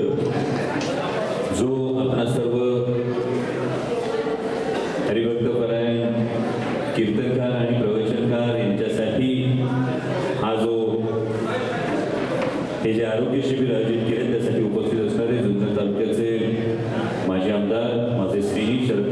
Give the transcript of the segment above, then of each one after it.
जो आपणा सर्व हरिभक्तपरायण कीर्तनकार आणि प्रवचनकार यांच्यासाठी हा जो हे जे आरोग्य शिबिर आयोजित केले त्यासाठी उपस्थित असणारे जुन्नर तालुक्याचे माजी आमदार माझे श्री शरद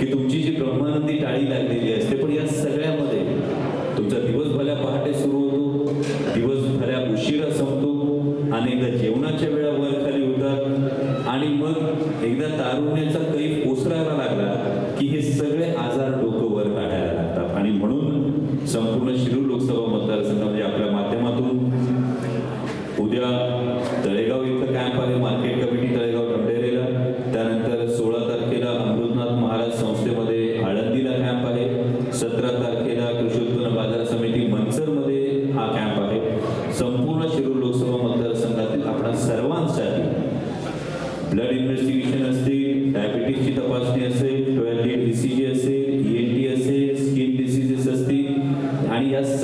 की तुमची जी ब्रह्मानंदी टाळी लागलेली असते पण या सगळ्यामध्ये तुमचा दिवस भल्या पहाटे सुरू होतो दिवस भल्या उशिरा संपतो अनेकदा जेवणाच्या वेळा वर खाली होतात आणि मग एकदा तारुण्याचा कैफ ओसरायला लागला की हे सगळे आजार डोकं वर काढायला लागतात. आणि म्हणून संपूर्ण शिरू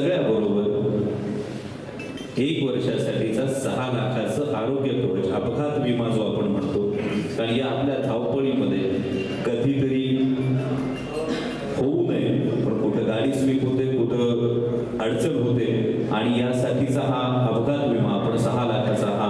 सगळ्याबरोबर एक वर्षासाठीचा सहा लाखाचं आरोग्य कवच अपघात विमा जो आपण म्हणतो कारण या आपल्या धावपळीमध्ये कधीतरी होऊ नये पण कुठं गाडी स्वीक होते कुठं अडचण होते आणि यासाठीचा हा अपघात विमा आपण सहा लाखाचा हा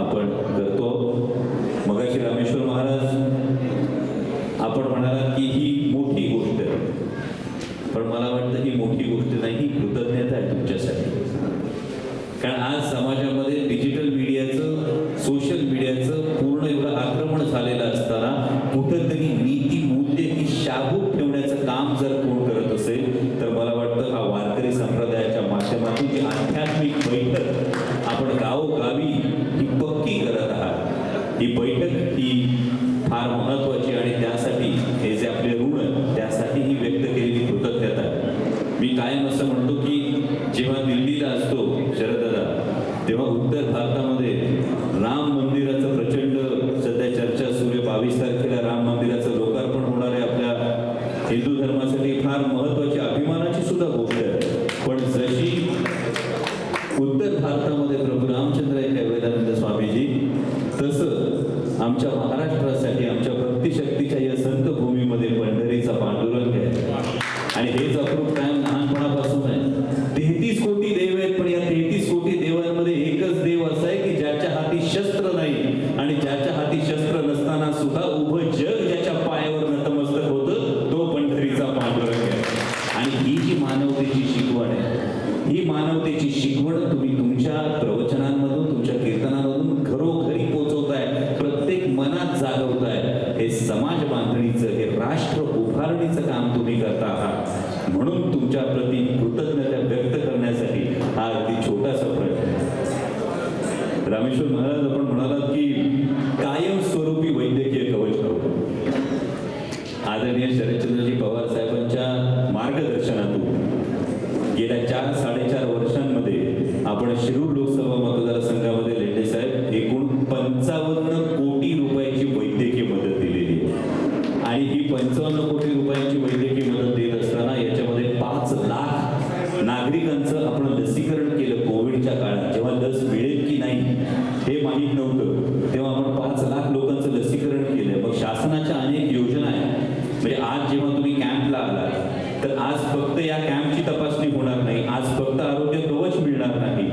कारण आज समाजामध्ये डिजिटल मीडियाचं सोशल मीडियाचं पूर्ण एवढं आक्रमण झालेलं असताना कुठंतरी नीती मूल्य ही शाबूत ठेवण्याचं काम जर कोण करत असेल तर मला वाटतं हा वारकरी संप्रदायाच्या माध्यमातून जी आध्यात्मिक बैठक आपण गावोगावी ही पक्की करत आहात ही बैठक ही फार महत्वाची आणि जर आपण लसीकरण केलं कोविडच्या काळात जेव्हा लस मिळेल की नाही हे माहीत नव्हतं तेव्हा आपण पाच लाख लोकांचं लसीकरण केलं मग शासनाच्या अनेक योजना आहेत. म्हणजे आज जेव्हा तुम्ही कॅम्पला आलात तर आज फक्त या कॅम्पची तपासणी होणार नाही. आज फक्त आरोग्य कवच मिळणार नाही.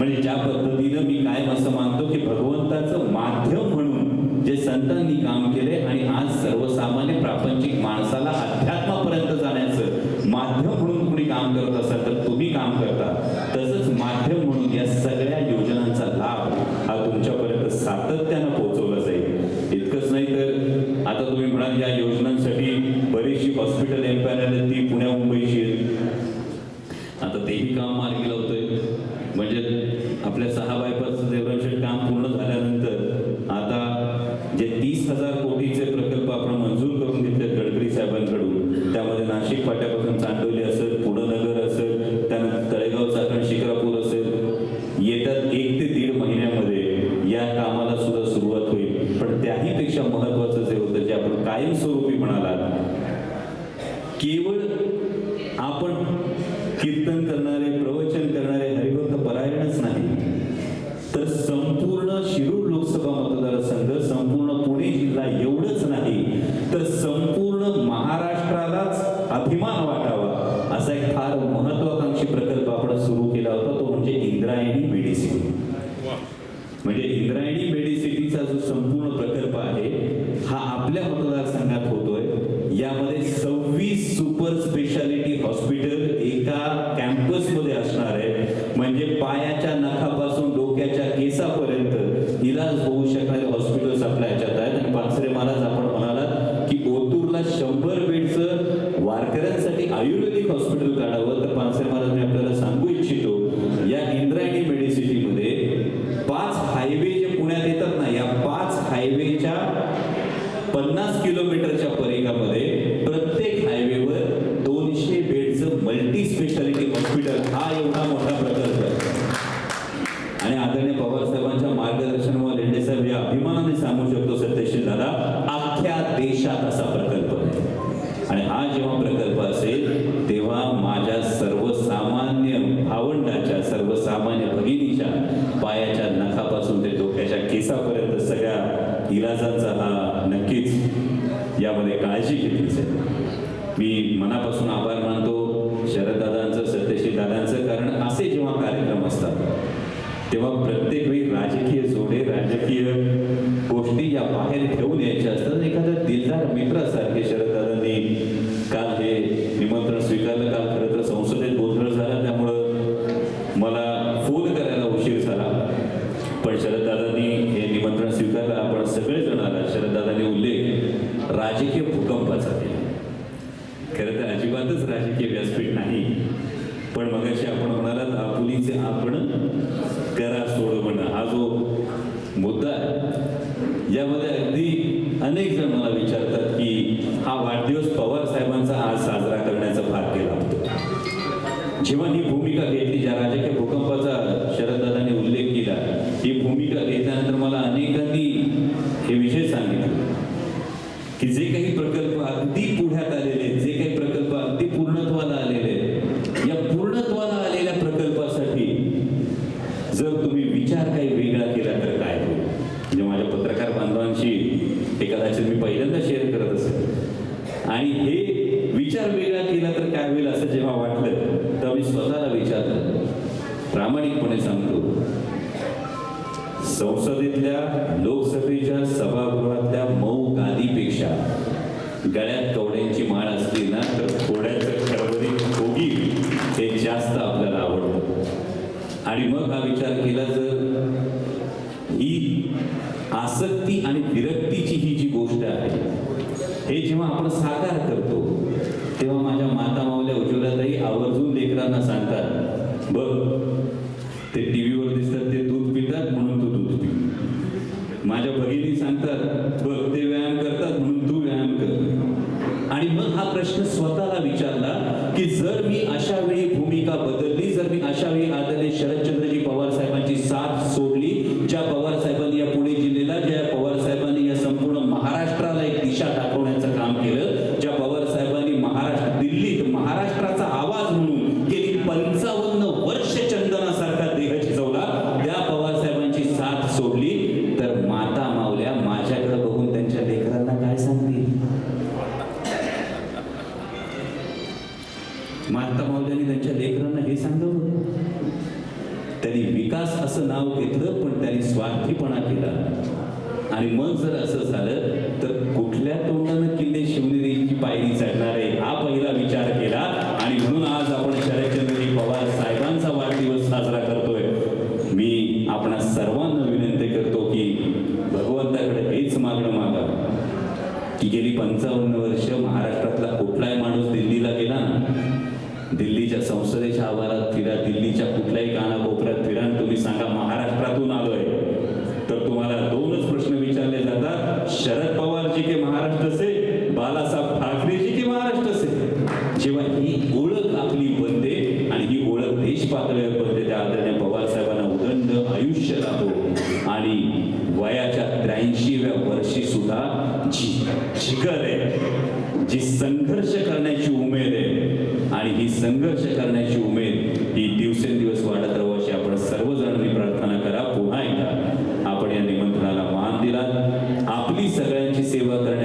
म्हणजे ज्या पद्धतीनं मी कायम असं मानतो की भगवंताचं माध्यम म्हणून जे संतांनी काम केले आणि आज सर्वसामान्य प्रापंचिक माणसाला अध्यात्मापर्यंत जाण्याचं माध्यम म्हणून कुणी काम करत असाल तर तुम्ही काम करता सव्वीस सुपर स्पेशालिटी हॉस्पिटल एका कॅम्पसमध्ये असणार आहे. म्हणजे पायाच्या नखापासून डोक्याच्या केसापर्यंत इलाज होऊ शकणारे हॉस्पिटल्स आपल्या ह्याच्यात आहेत. आणि पानसरे महाराज आपण म्हणालात की ओतूरला शंभर बेडचं वारकऱ्यांसाठी आयुर्वेदिक हॉस्पिटल काढावं. तर पानसरे महाराज मी आपल्याला सांगू इच्छितो या इंद्रायणी मेडिसिटीमध्ये पाच हायवे जे पुण्यात येतात ना या पाच हायवेच्या पन्नास किलोमीटरच्या परिघामध्ये हॉस्पिटल हा एवढा मोठा प्रकल्प आहे. आणि आदरणीय पवार साहेबांच्या मार्गदर्शनामुळे लेंडे साहेब या अभिमानाने सांगू शकतो सत्यशील दादा अख्ख्या देशात असा प्रकल्प आहे. आणि हा जेव्हा प्रकल्प असेल तेव्हा माझ्या सर्वसामान्य भावंडाच्या सर्वसामान्य भगिनीच्या पायाच्या नखापासून ते डोक्याच्या केसापर्यंत सगळ्या इलाजांचा हा नक्कीच यामध्ये काळजी घेतलीच आहे मी मनापासून आभार मानतो. दादांचं कारण असे जेव्हा कार्यक्रम असतात तेव्हा प्रत्येक वेळी राजकीय जोडे राजकीय गोष्टी या बाहेर ठेवून यायच्या असतात. एखाद्या दिलदार मित्रासारखे शरद काल हे निमंत्रण स्वीकारलं काल खरं तर संसदेत गोंधळ झाला त्यामुळं मला फोन करायला उशीर झाला पण शरददादांनी हे निमंत्रण स्वीकारलं आपण सगळेजण आला शरददादांनी उल्लेख राजकीय भूकंपाचा केला खरं तर अजिबातच राजकीय व्यासपीठ नाही पण मगाशी आपण म्हणालात आपुलीचे आपण करा सोडवणं हा जो मुद्दा ज्यामध्ये यामध्ये अगदी अनेक जण मला विचारतात की हा वाढदिवस पवार साहेबांचा आज साजरा करण्याचा भाग केला होता जेव्हा ही भूमिका घेतली ज्या राजकीय भूकंपाचा शरददादाने उल्लेख केला ही भूमिका घेतल्यानंतर मला अनेकांनी हे विषय सांगितले की जे काही प्रकल्प अगदी पुढ्यात आलेले आहेत, जे काही प्रकल्प अगदी पूर्णत्वाला आलेले आहेत, या पूर्णत्वाला आलेल्या प्रकल्पासाठी जर तुम्ही विचार काही वेगळा केला तर काय होईल म्हणजे माझ्या पत्रकार बांधवांशी हे कदाचित मी पहिल्यांदा शेअर करत असेल आणि हे विचार वेगळा केला तर काय होईल असं जेव्हा वाटलं तेव्हा मी स्वतःला विचारलं. प्रामाणिकपणे सांगतो. संसदेतल्या लोकसभेच्या सभागृहातल्या मऊ गादीपेक्षा गळ्यात कवड्यांची माळ असली ना तर थोड्याचं खरवरीत भोगी हे जास्त आपल्याला आवडतं आणि मग हा विचार केला जर ही आसक्ती आणि विरक्तीची ही जी गोष्ट आहे हे जेव्हा आपण साकार करतो तेव्हा माझ्या माता मावल्या उज्ज्वलाताई आवर्जून लेकरांना सांगतात बघ ते टीव्हीवर दिसतात ते दूध पितात म्हणून तू दूध पी. माझ्या भगिनी सांगतात बघ ते व्यायाम करतात म्हणून तू व्यायाम कर. आणि मग हा प्रश्न स्वतःला विचारला की जर मी अशा वेळी भूमिका बदलली जर मी अशा वेळी आदरणीय शरदचंद्र हा पहिला आपण प्रार्थना करा पुन्हा एकदा आपण या निमंत्रणाला मान दिला आपली सगळ्यांची सेवा करण्याची